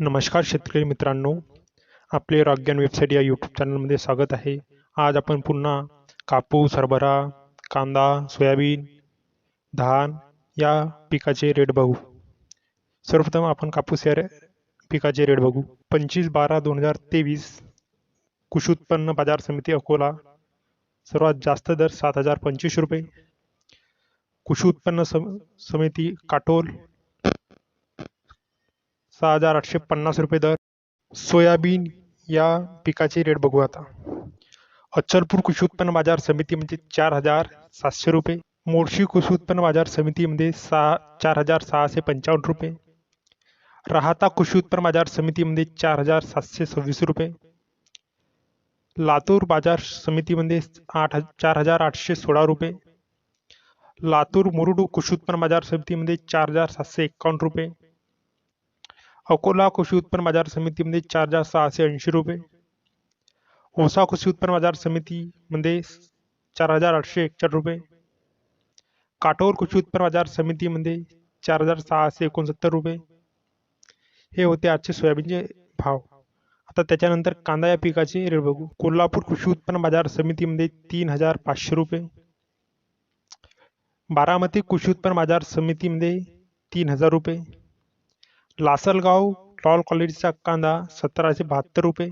नमस्कार शेतकरी मित्रांनो आपले राग्यान वेबसाईट या यूट्यूब चॅनलमध्ये स्वागत आहे. आज आपण पुन्हा कापूस हरभरा कांदा सोयाबीन धान या पिकाचे रेट बघू. सर्वप्रथम आपण कापूस या रे- पिकाचे रेट बघू. पंचवीस बारा दोन हजार तेवीस कृषी उत्पन्न बाजार समिती अकोला सर्वात जास्त दर सात हजार पंचवीस रुपये. कृषी उत्पन्न सम समिती काटोल सहा हज़ार आठशे पन्नास रुपये दर, सोयाबीन या पिकाचे रेट बघू आता. अचलपूर कृषी उत्पन्न बाज़ार समितीमध्ये चार हज़ार सातशे रुपये, मोर्शी कृषी उत्पन्न बाज़ार समितीमध्ये सहा, चार हज़ार सहाशे पंचावन्न रुपये, राहता कृषी उत्पन्न बाज़ार समितीमध्ये चार हज़ार सातशे सव्वीस रुपये, लातूर बाज़ार समितीमध्ये आठ, चार हज़ार आठशे सोळा रुपये, लातूर मुरुड कृषी उत्पन्न बाज़ार समितीमध्ये चार हज़ार सातशे एकावन्न रुपये अकोला कृषी उत्पन्न बाजार समितीमध्ये चार हजार सहाशे ऐंशी रुपये ओसा कृषी उत्पन्न बाजार समितीमध्ये चार हजार आठशे एकचाळीस रुपये काटोर कृषी उत्पन्न बाजार समितीमध्ये चार हजार सहाशे एकोणसत्तर रुपये हे होते आजचे सोयाबीनचे भाव। आता त्याच्यानंतर कांदा या पिकाचे रेट बघू। कोल्हापूर कृषी उत्पन्न बाजार समितीमध्ये तीन हजार पाचशे रुपये बारामती कृषी उत्पन्न बाजार समितीमध्ये तीन हजार रुपये लासलगाव लॉल क्वालिटीचा कांदा सतराशे बहात्तर रुपये.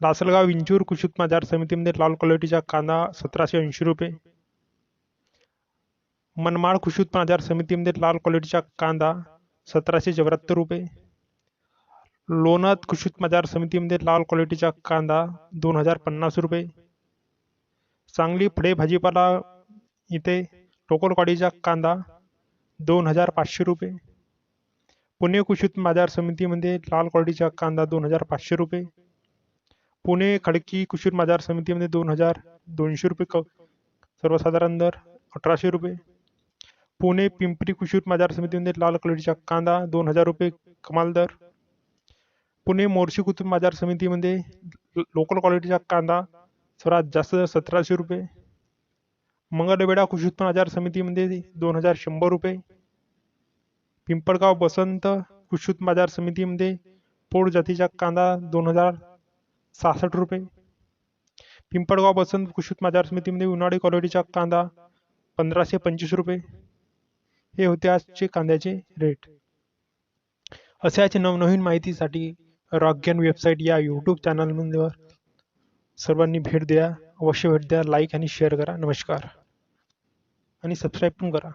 लासलगाव विंचूर कृषी बाज़ार समितीमध्ये लाल क्वालिटीचा कांदा सतराशे ऐंशी रुपये. मनमाड कृषी उत्पन्न बाज़ार समितीमध्ये लाल क्वालिटीचा कांदा सतराशे चौऱ्याहत्तर रुपये. लोणत कृषी उत्पन्न बाज़ार समितीमध्ये लाल क्वालिटीचा कांदा दोन हज़ार पन्नास रुपये. सांगली फळे भाजीपाला इथे लोकल क्वालिटीचा कांदा दोन हज़ार पाचशे रुपये. पुणे कृषी उत्पन्न बाज़ार समितीमध्ये लाल क्वालिटीचा कांदा दोन हज़ार पाचशे रुपये. पुणे खडकी कृषी उत्पन्न बाज़ार समितीमध्ये दोन हज़ार दोनशे रुपये क सर्वसाधारण दर अठराशे रुपये. पुणे पिंपरी कृषी उत्पन्न बाज़ार समितीमध्ये लाल क्वालिटीचा कांदा दोन हज़ार रुपये कमाल दर. पुणे मोर्शी उत्पन्न बाज़ार समितीमध्ये लोकल क्वालिटीचा कांदा सर्वात जास्त दर सतराशे रुपये. मंगळवेढा कृषी उत्पन्न बाज़ार समितीमध्ये दोन हज़ार शंभर रुपये. पिंपळगाव बसंत कृषी उत्पन्न बाजार समितीमध्ये पोळ जातीचा कांदा दोन हजार सहासष्ट रुपये. पिंपळगाव बसंत कृषी उत्पन्न बाजार समितीमध्ये उन्हाळी क्वालिटीचा कांदा पंधराशे पंचवीस रुपये. हे होते आजचे कांद्याचे रेट अशाच नवनवीन माहितीसाठी रॉकगॅन वेबसाईट या यूट्यूब चॅनलमध्ये सर्वांनी भेट द्या. अवश्य भेट द्या. लाईक आणि शेअर करा. नमस्कार. आणि सबस्क्राईब पण करा.